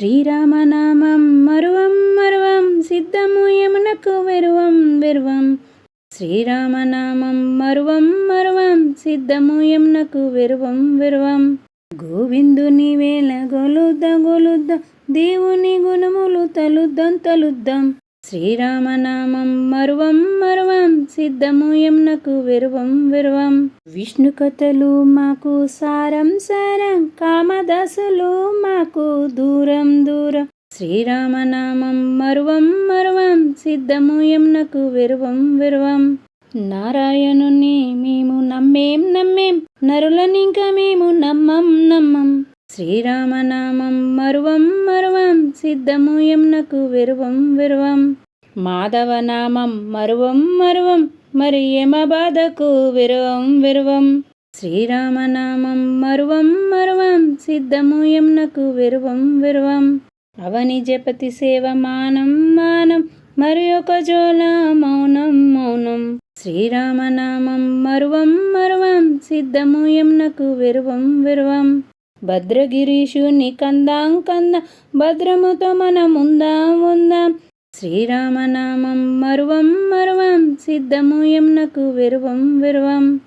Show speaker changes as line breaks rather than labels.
శ్రీరామనామం మరువం మరువం సిద్ధము యమునకు వెరువం వెరువం. శ్రీరామనామం మరువం మరువం సిద్ధము యమునకు వెరువం వెరువం. గోవిందుని వేల గొలుద్దాం గొలుద్దాం దేవుని గుణములు తలుద్దం తలుద్దం. శ్రీరామనామం మరువం మరువం సిద్ధము యమునకు విరువం విరువం. విష్ణు కథలు మాకు సారం సారం కామదాసులు మాకు దూరం దూరం. శ్రీరామనామం మరువం మరువం సిద్ధము యమునకు విరువం విరువం. నారాయణుని మేము నమ్మేం నమ్మేం నరులనింక మేము నమ్మం నమ్మం. శ్రీరామనామం మరువం మరువం సిద్ధము యమునకు విరువం విరువం. మాధవనామం మరువం మరువం మరి యమ బాధకు విరువం విరువం. శ్రీరామనామం మరువం మరువం సిద్ధము యమునకు విరువం విరువం. అవని జపతి సేవ మానం మానం మరి ఒక జోల మౌనం మౌనం. శ్రీరామనామం మరువం మరువం సిద్ధము యమునకు విరువం విరువం. భద్రగిరీషుని కందాం కంద భద్రముతో మనం ఉందాం ఉందాం. శ్రీరామనామం మరువం మరువం సిద్ధము యమునకు విరువం విరువం.